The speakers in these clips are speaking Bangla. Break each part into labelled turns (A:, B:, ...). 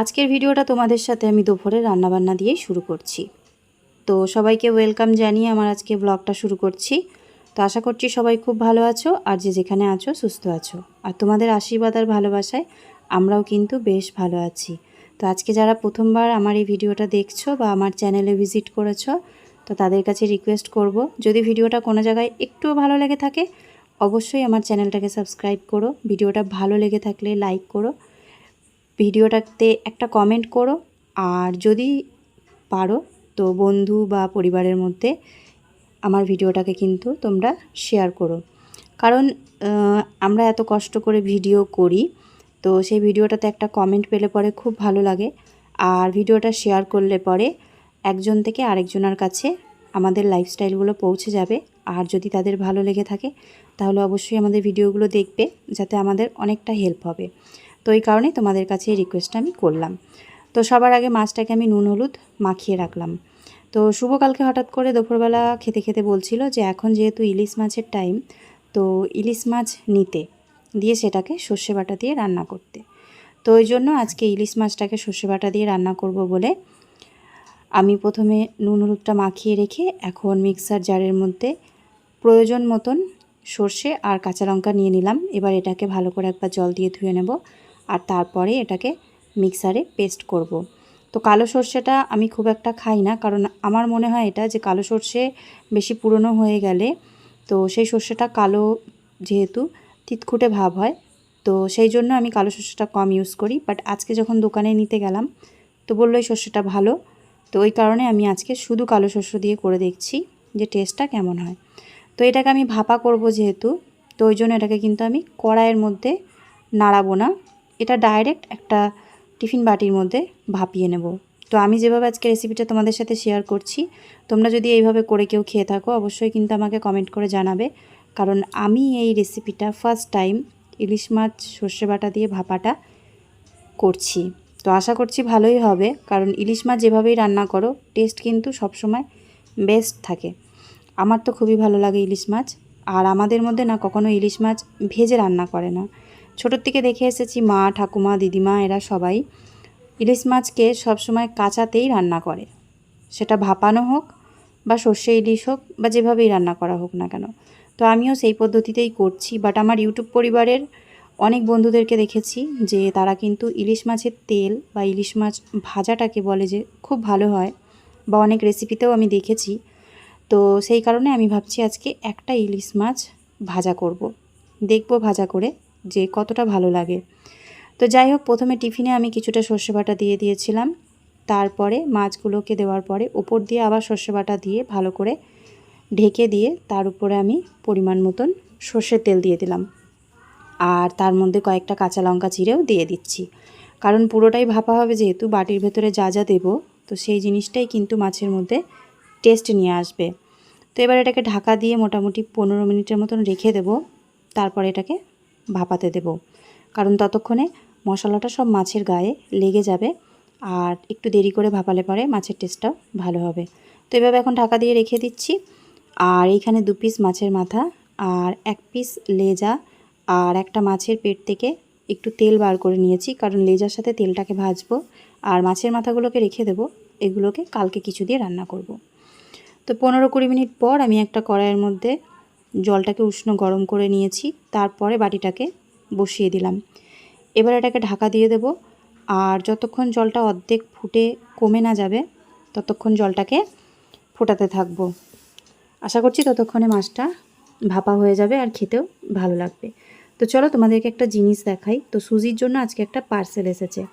A: আজকের ভিডিওটা তোমাদের সাথে আমি দুপুরে রান্নাবান্না দিয়েই শুরু করছি। তো সবাইকে ওয়েলকাম জানিয়ে আমার আজকে ব্লগটা শুরু করছি। তো আশা করছি সবাই খুব ভালো আছো আর যে যেখানে আছো সুস্থ আছো। আর তোমাদের আশীর্বাদ আর ভালোবাসায় আমরাও কিন্তু বেশ ভালো আছি। তো আজকে যারা প্রথমবার আমার এই ভিডিওটা দেখছ বা আমার চ্যানেলে ভিজিট করেছ, তো তাদের কাছে রিকোয়েস্ট করব, যদি ভিডিওটা কোনো জায়গায় একটুও ভালো লেগে থাকে, অবশ্যই আমার চ্যানেলটাকে সাবস্ক্রাইব করো। ভিডিওটা ভালো লেগে থাকলে লাইক করো। ভিডিওটাতে একটা কমেন্ট করো। আর যদি পারো, তো বন্ধু বা পরিবারের মধ্যে আমার ভিডিওটাকে কিন্তু তোমরা শেয়ার করো। কারণ আমরা এত কষ্ট করে ভিডিও করি, তো সেই ভিডিওটাতে একটা কমেন্ট পেলে পরে খুব ভালো লাগে। আর ভিডিওটা শেয়ার করলে পরে একজন থেকে আরেকজনের কাছে আমাদের লাইফস্টাইলগুলো পৌঁছে যাবে। আর যদি তাদের ভালো লেগে থাকে, তাহলে অবশ্যই আমাদের ভিডিওগুলো দেখবে, যাতে আমাদের অনেকটা হেল্প হবে। তো এই কারণে তোমাদের কাছে এই রিকোয়েস্টটা আমি করলাম। তো সবার আগে মাছটাকে আমি নুন, হলুদ মাখিয়ে রাখলাম। তো শুভ কালকে হঠাৎ করে দুপুরবেলা খেতে খেতে বলছিল যে এখন যেহেতু ইলিশ মাছের টাইম তো ইলিশ মাছ নিতে, দিয়ে সেটাকে সর্ষে বাটা দিয়ে রান্না করতে। তো ওই জন্য আজকে ইলিশ মাছটাকে সর্ষে বাটা দিয়ে রান্না করব বলে আমি প্রথমে নুন, হলুদটা মাখিয়ে রেখে এখন মিক্সার জারের মধ্যে প্রয়োজন মতন সর্ষে আর কাঁচা লঙ্কা নিয়ে নিলাম। এবার এটাকে ভালো করে একবার জল দিয়ে ধুয়ে নেব। আর তারপরে এটাকে মিক্সারে পেস্ট করব। তো কালো সর্ষেটা আমি খুব একটা খাই না, কারণ আমার মনে হয় এটা যে কালো সর্ষে বেশি পুরনো হয়ে গেলে, তো সেই সর্ষেটা কালো যেহেতু তিতকুটে ভাব হয়, তো সেই জন্য আমি কালো সর্ষেটা কম ইউজ করি। বাট আজকে যখন দোকানে নিতে গেলাম, তো বলল এই সর্ষেটা ভালো, তো ওই কারণে আমি আজকে শুধু কালো শস্য দিয়ে করে দেখছি যে টেস্টটা কেমন হয়। তো এটাকে আমি ভাপা করব যেহেতু, তো ওই জন্য এটাকে কিন্তু আমি কড়াইয়ের মধ্যে নাড়াবো না। এটা ডাইরেক্ট একটা টিফিন বাটির মধ্যে ভাপিয়ে নেব। তো আমি যেভাবে আজকে রেসিপিটা তোমাদের সাথে শেয়ার করছি, তোমরা যদি এইভাবে করে কেউ খেয়ে থাকো, অবশ্যই কিন্তু আমাকে কমেন্ট করে জানাবে। কারণ আমি এই রেসিপিটা ফার্স্ট টাইম ইলিশ মাছ, সর্ষে বাটা দিয়ে ভাপাটা করছি। তো আশা করছি ভালোই হবে, কারণ ইলিশ মাছ যেভাবেই রান্না করো টেস্ট কিন্তু সবসময় বেস্ট থাকে। আমার তো খুবই ভালো লাগে ইলিশ মাছ, আর আমাদের মধ্যে না কখনো ইলিশ মাছ ভেজে রান্না করে না। ছোটোর থেকে দেখে এসেছি মা, ঠাকুমা, দিদিমা, এরা সবাই। ইলিশ মাছকে সবসময় কাঁচাতেই রান্না করে। সেটা ভাপানো হোক বা সর্ষে ইলিশ হোক বা যেভাবেই রান্না করা হোক না কেন। তো আমিও সেই পদ্ধতিতেই করছি বাট আমার ইউটিউব পরিবারের অনেক বন্ধুদেরকে দেখেছি যে তারা কিন্তু ইলিশ মাছের তেল বা ইলিশ মাছ ভাজাটাকে বলে যে খুব ভালো হয় বা অনেক রেসিপিতেও আমি দেখেছি। তো সেই কারণে আমি ভাবছি আজকে একটা ইলিশ মাছ ভাজা করব। দেখব ভাজা করে যে কতটা ভালো লাগে। তো যাই হোক প্রথমে টিফিনে আমি কিছুটা সর্ষে বাটা দিয়ে দিয়েছিলাম। তারপরে মাছগুলোকে দেওয়ার পরে ওপর দিয়ে আবার সর্ষে বাটা দিয়ে ভালো করে ঢেকে দিয়ে তার উপরে আমি পরিমাণ মতন সর্ষের তেল দিয়ে দিলাম। আর তার মধ্যে কয়েকটা কাঁচা লঙ্কা চিরেও দিয়ে দিচ্ছি। কারণ পুরোটাই ভাপা হবে যেহেতু, বাটির ভেতরে যা যা দেবো, তো সেই জিনিসটাই কিন্তু মাছের মধ্যে টেস্ট নিয়ে আসবে। তো এবার এটাকে ঢাকা দিয়ে মোটামুটি পনেরো মিনিটের মতন রেখে দেবো। তারপর এটাকে ভাপাতে দেব। কারণ ততক্ষণে মশলাটা সব মাছের গায়ে লেগে যাবে আর একটু দেরি করে ভাপালে পরে মাছের টেস্টটাও ভালো হবে। তো এভাবে এখন ঢাকা দিয়ে রেখে দিচ্ছি। আর এইখানে দু পিস মাছের মাথা আর এক পিস লেজা আর একটা মাছের পেট থেকে একটু তেল বার করে নিয়েছি। কারণ লেজার সাথে তেলটাকে ভাজবো আর মাছের মাথাগুলোকে রেখে দেবো। এগুলোকে কালকে কিছু দিয়ে রান্না করব। তো পনেরো কুড়ি মিনিট পর আমি একটা কড়াইয়ের মধ্যে জলটাকে উষ্ণ গরম করে নিয়েছি, তারপরে বাটিটাকে বসিয়ে দিলাম। এবার এটাকে ঢাকা দিয়ে দেব, আর যতক্ষণ জলটা অর্ধেক ফুটে কমে না যাবে, ততক্ষণ জলটাকে ফোটাতে থাকব। আশা করছি ততক্ষণে মাছটা ভাপা হয়ে যাবে আর খেতেও ভালো লাগবে। তো চলো তোমাদেরকে একটা জিনিস দেখাই। তো সুজির জন্য আজকে একটা পার্সেল এসেছে।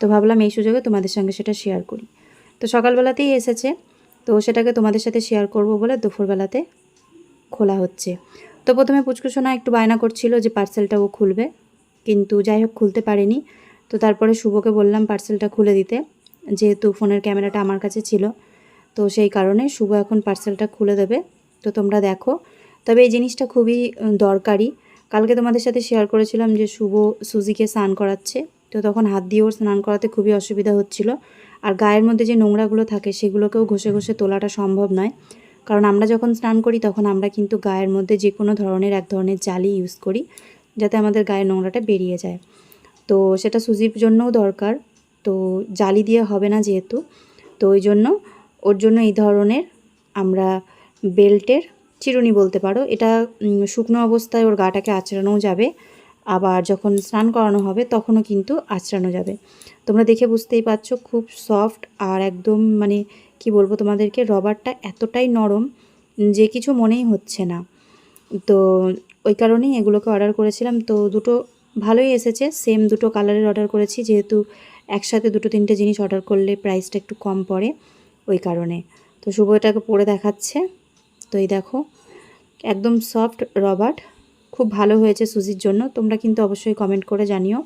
A: তো ভাবলাম এই সুযোগে তোমাদের সঙ্গে সেটা শেয়ার করি। তো সকালবেলাতেই এসেছে। তো সেটাকে তোমাদের সাথে শেয়ার করব বলে দুপুরবেলাতে খোলা হচ্ছে। তো প্রথমে পুচকুসোনা একটু বায়না করছিল যে পার্সেলটা ও খুলবে, কিন্তু যাই হোক খুলতে পারেনি। তো তারপরে শুভকে বললাম পার্সেলটা খুলে দিতে, যেহেতু ফোনের ক্যামেরাটা আমার কাছে ছিল। তো সেই কারণে শুভ এখন পার্সেলটা খুলে দেবে। তো তোমরা দেখো। তবে এই জিনিসটা খুবই দরকারি। কালকে তোমাদের সাথে শেয়ার করেছিলাম যে শুভ সুজিকে স্নান করাচ্ছে। তো তখন হাত দিয়ে স্নান করাতে খুবই অসুবিধা হচ্ছিল। আর গায়ের মধ্যে যে নোংরাগুলো থাকে সেগুলোকেও ঘষে ঘষে তোলাটা সম্ভব নয়। কারণ আমরা যখন স্নান করি, তখন আমরা কিন্তু গায়ের মধ্যে যে কোনো ধরনের এক ধরনের জালি ইউজ করি, যাতে আমাদের গায়ের নোংরাটা বেরিয়ে যায়। তো সেটা সুজির জন্যও দরকার। তো জালি দিয়ে হবে না যেহেতু। তো ওই জন্য ওর জন্য এই ধরনের আমরা বেল্টের চিরুনি বলতে পারো। এটা শুকনো অবস্থায় ওর গাটাকে আঁচড়ানোও যাবে। আবার যখন স্নান করানো হবে, তখনও কিন্তু আঁচড়ানো যাবে। তোমরা দেখে বুঝতেই পারছ, খুব সফট আর একদম মানে কি বলব তোমাদেরকে, রবারটা এতটাই নরম যে কিছু মনেই হচ্ছে না। তো ওই কারণেই এগুলোকে অর্ডার করেছিলাম। তো দুটো ভালোই এসেছে সেম দুটো কালারের অর্ডার করেছি, যেহেতু একসাথে দুটো তিনটে জিনিস অর্ডার করলে প্রাইসটা একটু কম পড়ে ওই কারণে। তো শুভ এটাকে পরে দেখাচ্ছে। তো এই দেখো, একদম সফট রবার্ট খুব ভালো হয়েছে সুজির জন্য, তোমরা কিন্তু অবশ্যই কমেন্ট করে জানিও।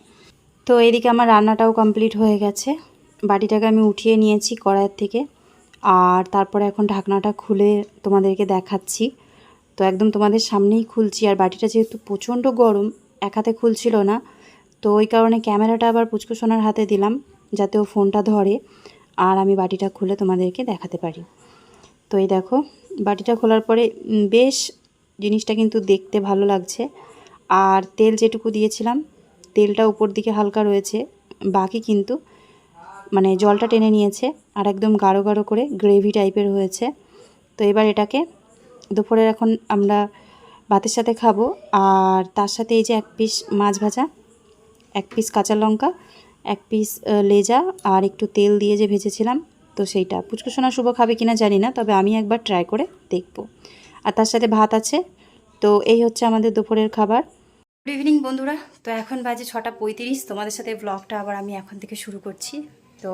A: তো এদিকে আমার রান্নাটাও কমপ্লিট হয়ে গেছে। বাটিটাকে আমি উঠিয়ে নিয়েছি কড়াইয়ের থেকে। আর তারপরে এখন ঢাকনাটা খুলে তোমাদেরকে দেখাচ্ছি। তো একদম তোমাদের সামনেই খুলছি, আর বাটিটা যেহেতু প্রচণ্ড গরম, এক হাতে খুলছিল না, তো ওই কারণে ক্যামেরাটা আবার পুচকু সোনার হাতে দিলাম, যাতে ও ফোনটা ধরে, আর আমি বাটিটা খুলে তোমাদেরকে দেখাতে পারি। তো এই দেখো, বাটিটা খোলার পরে বেশ জিনিসটা কিন্তু দেখতে ভালো লাগছে। আর তেল যেটুকু দিয়েছিলাম, তেলটা উপর দিকে হালকা রয়েছে, বাকি কিন্তু মানে জলটা টেনে নিয়েছে। আর একদম গাঢ় গাঢ় করে গ্রেভি টাইপের হয়েছে। তো এবার এটাকে দুপুরের এখন আমরা ভাতের সাথে খাব। আর তার সাথে এই যে এক পিস মাছ ভাজা, এক পিস কাঁচা লঙ্কা, এক পিস লেজা আর একটু তেল দিয়ে যে ভেজেছিলাম, তো সেইটা। পুচকুসোনা শুভ খাবে কিনা জানি না, তবে আমি একবার ট্রাই করে দেখব। আর তার সাথে ভাত আছে। তো এই হচ্ছে আমাদের দুপুরের খাবার। গুড ইভিনিং বন্ধুরা। তো এখন বাজে ছটা পঁয়ত্রিশ। তোমাদের সাথে ব্লগটা আবার আমি এখন থেকে শুরু করছি। তো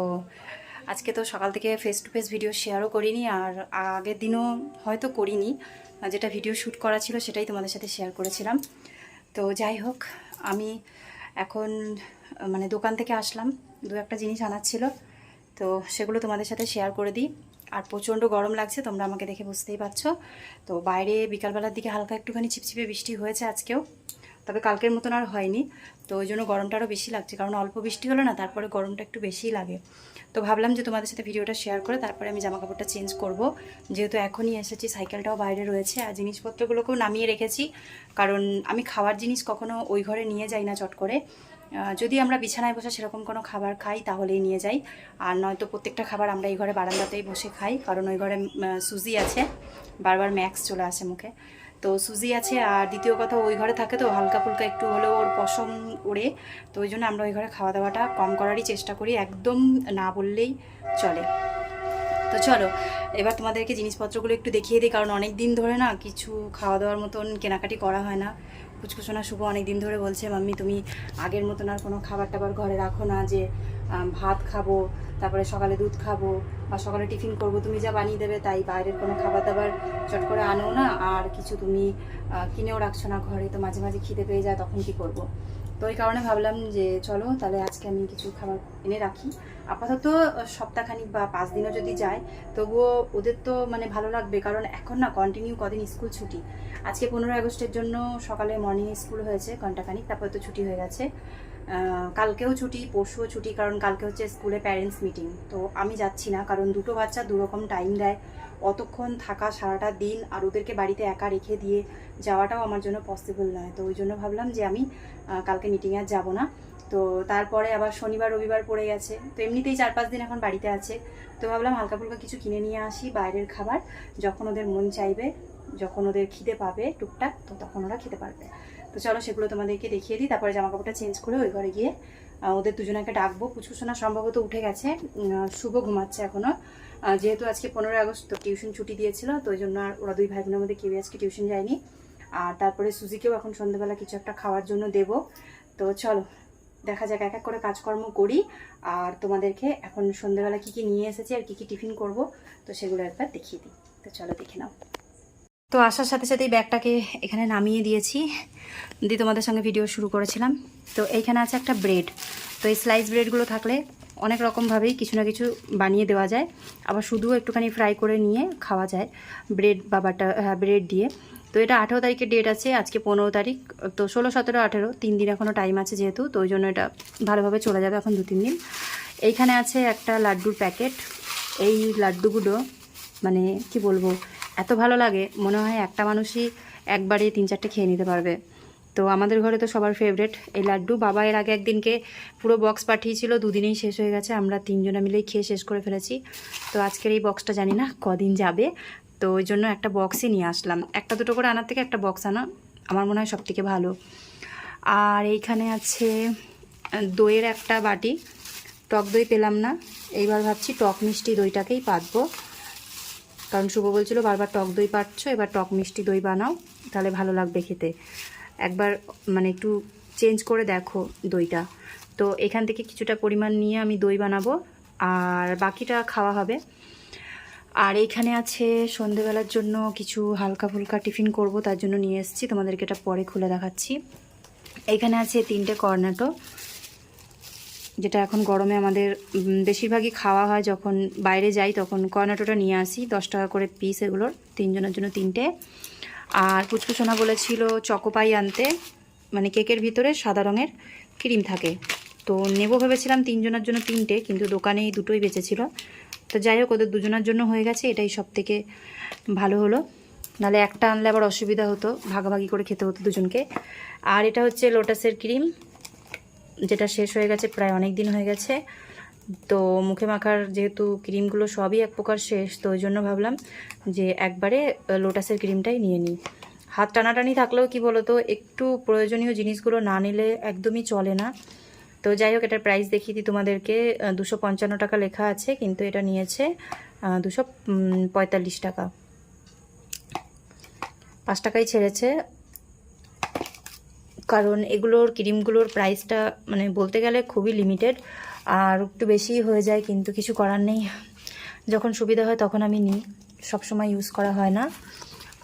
A: আজকে তো সকাল থেকে ফেস টু ফেস ভিডিও শেয়ারও করিনি, আর আগের দিনও হয়তো করিনি। যেটা ভিডিও শ্যুট করা ছিল সেটাই তোমাদের সাথে শেয়ার করেছিলাম। তো যাই হোক, আমি এখন মানে দোকান থেকে আসলাম, দু একটা জিনিস আনার ছিল। তো সেগুলো তোমাদের সাথে শেয়ার করে দিই। আর প্রচণ্ড গরম লাগছে, তোমরা আমাকে দেখে বুঝতেই পারছ। তো বাইরে বিকালবেলার দিকে হালকা একটুখানি চিপচিপে বৃষ্টি হয়েছে আজকেও। তবে কালকের মতন আর হয়নি। তো ওই জন্য গরমটা আরও বেশি লাগছে, কারণ অল্প বৃষ্টি হলো না, তারপরে গরমটা একটু বেশিই লাগে। তো ভাবলাম যে তোমাদের সাথে ভিডিওটা শেয়ার করে তারপরে আমি জামা কাপড়টা চেঞ্জ করব। যেহেতু এখনই এসেছি সাইকেলটাও বাইরে রয়েছে, আর জিনিসপত্রগুলোকেও নামিয়ে রেখেছি। কারণ আমি খাওয়ার জিনিস কখনো ওই ঘরে নিয়ে যাই না চট করে। যদি আমরা বিছানায় বসে সেরকম কোনো খাবার খাই, তাহলেই নিয়ে যাই। আর নয়তো প্রত্যেকটা খাবার আমরা এই ঘরে বারান্দাতেই বসে খাই, কারণ ওই ঘরে সুজি আছে। বারবার ম্যাক্স চলে আসে মুখে। তো সুজি আছে আর দ্বিতীয় কথা ওই ঘরে থাকে তো, হালকা ফুলকা একটু হলেও ওর পশম ওড়ে। তো ওই জন্য আমরা ওই ঘরে খাওয়া দাওয়াটা কম করারই চেষ্টা করি, একদম না বললেই চলে। তো চলো, এবার তোমাদেরকে জিনিসপত্রগুলো একটু দেখিয়ে দিই, কারণ অনেক দিন ধরে না কিছু খাওয়া দাওয়ার মতন কেনাকাটি করা হয় না। কুচকুচোনা শুভ অনেক দিন ধরে বলছে, মাম্মি, তুমি আগের মতন আর কোনো খাবার টাবার ঘরে রাখো না যে ভাত খাব, তারপরে সকালে দুধ খাব। বা সকালে টিফিন করব, তুমি যা বানিয়ে দেবে তাই, বাইরের কোনো খাবার দাবার চট করে আনো না, আর কিছু তুমি কিনেও রাখছো না ঘরে, তো মাঝে মাঝে খিদে পেয়ে যায়, তখন কি করব? তো ওই কারণে ভাবলাম যে চলো, তাহলে আজকে আমি কিছু খাবার এনে রাখি। আপাতত সপ্তাহখানিক বা পাঁচ দিনও যদি যায়, তবুও ওদের তো মানে ভালো লাগবে, কারণ এখন না কন্টিনিউ কদিন স্কুল ছুটি। আজকে পনেরোই আগস্টের জন্য সকালে মর্নিং স্কুল হয়েছে, ঘন্টাখানিক, তারপরে তো ছুটি হয়ে গেছে। কালকেও ছুটি, পরশুও ছুটি, কারণ কালকে হচ্ছে স্কুলে প্যারেন্টস মিটিং তো আমি যাচ্ছি না, কারণ দুটো বাচ্চা দুরকম টাইম দেয়। অতক্ষণ থাকা সারাটা দিন আর ওদেরকে বাড়িতে একা রেখে দিয়ে যাওয়াটাও আমার জন্য পসিবল নয়। তো ওই জন্য ভাবলাম যে আমি কালকে মিটিংয়ে আর যাব না। তো তারপরে আবার শনিবার, রবিবার পড়ে গেছে। তো এমনিতেই চার পাঁচ দিন এখন বাড়িতে আছে। তো ভাবলাম হালকা ফুলকা কিছু কিনে নিয়ে আসি, বাইরের খাবার। যখন ওদের মন চাইবে, যখন ওদের খিদে পাবে টুকটাক, তো তখন ওরা খেতে পারবে। তো চলো সেগুলো তোমাদেরকে দেখিয়ে দিই। তারপরে জামা কাপড়টা চেঞ্জ করে ওই ঘরে গিয়ে ওদের দুজনকে ডাকবো। পুচকুসোনা সম্ভবত উঠে গেছে। শুভ ঘুমাচ্ছে এখনও। আহ, যেহেতু আজকে পনেরোই আগস্ট তো টিউশন ছুটি দিয়েছিল তো ওই জন্য আর ওরা দুই ভাই বোনের মধ্যে কেউই আজকে টিউশন যায়নি। আর তারপরে সুজিকেও এখন সন্ধ্যেবেলা কিছু একটা খাওয়ার জন্য দেব। তো চলো দেখা যাক এক এক করে কাজকর্ম করি। আর তোমাদেরকে এখন সন্ধ্যেবেলা কি কি নিয়ে এসেছি আর কি কি টিফিন করব তো সেগুলো একবার দেখিয়ে দিই। তো চলো দেখে নাও। তো আসার সাথে সাথেই ব্যাগটাকে এখানে নামিয়ে দিয়েছি। দিয়ে তোমাদের সঙ্গে ভিডিও শুরু করেছিলাম। তো এইখানে আছে একটা ব্রেড তো এই স্লাইস ব্রেডগুলো থাকলে অনেক রকমভাবেই কিছু না কিছু বানিয়ে দেওয়া যায়। আবার শুধু একটুখানি ফ্রাই করে নিয়ে খাওয়া যায় ব্রেড বা বাটার ব্রেড দিয়ে। তো এটা আঠেরো তারিখের ডেট আছে, আজকে পনেরো তারিখ। তো ষোলো, সতেরো, আঠেরো, তিন দিন এখনও টাইম আছে যেহেতু, তো ওই জন্য এটা ভালোভাবে চলে যাবে এখন দু তিন দিন। এইখানে আছে একটা লাড্ডুর প্যাকেট এই লাড্ডুগুলো মানে কি বলব এত ভালো লাগে, মনে হয় একটা মানুষই একবারে তিন চারটে খেয়ে নিতে পারবে। তো আমাদের ঘরে তো সবার ফেভারেট এই লাড্ডু। বাবা এর আগে একদিনকে পুরো বক্স পাঠিয়েছিল, দুদিনেই শেষ হয়ে গেছে, আমরা তিনজনে মিলেই খেয়ে শেষ করে ফেলেছি। তো আজকের এই বক্সটা জানি না কদিন যাবে, তো ওই জন্য একটা বক্সই নিয়ে আসলাম। একটা দুটো করে আনার থেকে একটা বক্স আনা, আমার মনে হয় সব থেকে ভালো। আর এইখানে আছে, দইয়ের একটা বাটি। টক দই পেলাম না, এইবার ভাবছি টক মিষ্টি দইটাকেই পাতবো। কারণ শুভ বলছিল, বারবার টক দই পাচ্ছ এবার টক মিষ্টি দই বানাও, তাহলে ভালো লাগবে খেতে। একবার মানে একটু চেঞ্জ করে দেখো দইটা। তো এখান থেকে কিছুটা পরিমাণ নিয়ে আমি দই বানাবো, আর বাকিটা খাওয়া হবে। আর এইখানে আছে সন্ধেবেলার জন্য কিছু হালকা ফুলকা টিফিন করব, তার জন্য নিয়ে এসেছি। তোমাদেরকে এটা পরে খুলে দেখাচ্ছি। এখানে আছে তিনটে কর্নেটো। যেটা এখন গরমে আমাদের বেশিরভাগই খাওয়া হয় যখন বাইরে যাই তখন কর্নেটোটা নিয়ে আসি, দশ টাকা করে পিস এগুলোর, তিনজনের জন্য তিনটে। আর পুচকুসোনা বলেছিল চকোপাই আনতে মানে কেকের ভিতরে সাদা রঙের ক্রিম থাকে। তো নেব ভেবেছিলাম তিনজনের জন্য তিনটে, কিন্তু দোকানে এই দুটোই বেঁচেছিল। তো যাই হোক, ওদের দুজনের জন্য হয়ে গেছে, এটাই সব থেকে ভালো হলো। নাহলে একটা আনলে আবার অসুবিধা হতো, ভাগাভাগি করে খেতে হতো দুজনকে। আর এটা হচ্ছে লোটাসের ক্রিম যেটা শেষ হয়ে গেছে, প্রায় অনেক দিন হয়ে গেছে। তো মুখে মাখার যেহেতু ক্রিমগুলো সবই এক প্রকার শেষ, তো ওই জন্য ভাবলাম যে একবারে লোটাসের ক্রিমটাই নিয়ে নিই। হাত টানাটানি থাকলেও কি বলতো, একটু প্রয়োজনীয় জিনিসগুলো না নিলে একদমই চলে না। তো যাই হোক, এটার প্রাইস দেখিয়ে দিই তোমাদেরকে। দুশো পঞ্চান্ন টাকা লেখা আছে, কিন্তু এটা নিয়েছে দুশো পঁয়তাল্লিশ টাকা। পাঁচ টাকাই ছেড়েছে। কারণ এগুলোর ক্রিমগুলোর প্রাইসটা মানে বলতে গেলে খুবই লিমিটেড আর একটু বেশি হয়ে যায় কিন্তু কিছু করার নেই। যখন সুবিধা হয় তখন আমি নিই, সবসময় ইউজ করা হয় না।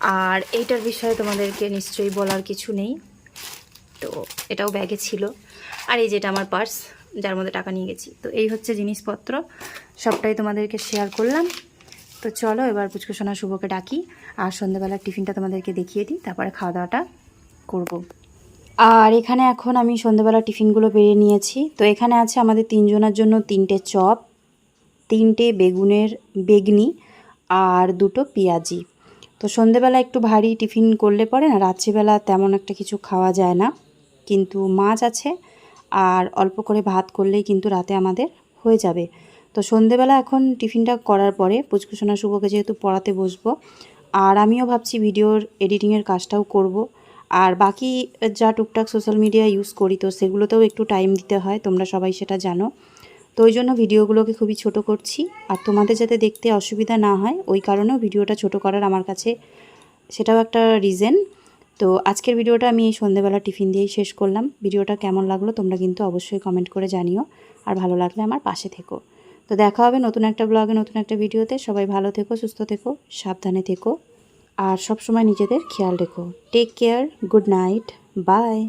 A: আর এইটার বিষয়ে তোমাদেরকে নিশ্চয়ই বলার কিছু নেই। তো এটাও ব্যাগে ছিল। আর এই যেটা আমার পার্স যার মধ্যে টাকা নিয়ে গেছি। তো এই হচ্ছে জিনিসপত্র, সবটাই তোমাদেরকে শেয়ার করলাম। তো চলো এবার পুচকুসোনা শুভকে ডাকি, আর সন্ধ্যাবেলার টিফিনটা তোমাদেরকে দেখিয়ে দিই, তারপরে খাওয়া দাওয়াটা করব। আর এখানে এখন আমি সন্ধ্যাবেলা টিফিনগুলো বেরিয়ে নিয়েছি। তো এখানে আছে আমাদের তিনজনের জন্য তিনটে চপ, তিনটে বেগুনের বেগনি আর দুটো পেঁয়াজি। তো সন্ধেবেলা একটু ভারী টিফিন করলে পরে না, রাত্রিবেলা তেমন একটা কিছু খাওয়া যায় না। কিন্তু মাছ আছে আর অল্প করে ভাত করলেই কিন্তু রাতে আমাদের হয়ে যাবে। তো সন্ধেবেলা এখন টিফিনটা করার পরে পুচকুসোনা শুভকে যেহেতু পড়াতে বসবো, আর আমিও ভাবছি ভিডিওর এডিটিংয়ের কাজটাও করব। আর বাকি যা টুকটাক সোশ্যাল মিডিয়া ইউজ করি, তো সেগুলোতেও একটু টাইম দিতে হয়, তোমরা সবাই সেটা জানো। তো ওই জন্য ভিডিওগুলোকে খুবই ছোট করছি। আর তোমাদের যাতে দেখতে অসুবিধা না হয়, ওই কারণেও ভিডিওটা ছোট করার আমার কাছে সেটাও একটা রিজেন তো আজকের ভিডিওটা আমি এই সন্ধেবেলা টিফিন দিয়েই শেষ করলাম। ভিডিওটা কেমন লাগল তোমরা কিন্তু অবশ্যই কমেন্ট করে জানিও। আর ভালো লাগলে আমার পাশে থেকো। তো দেখা হবে নতুন একটা ব্লগে নতুন একটা ভিডিওতে সবাই ভালো থেকো, সুস্থ থেকো, সাবধানে থেকো। আর সবসময় নিজেদের খেয়াল রেখো। Take care good night bye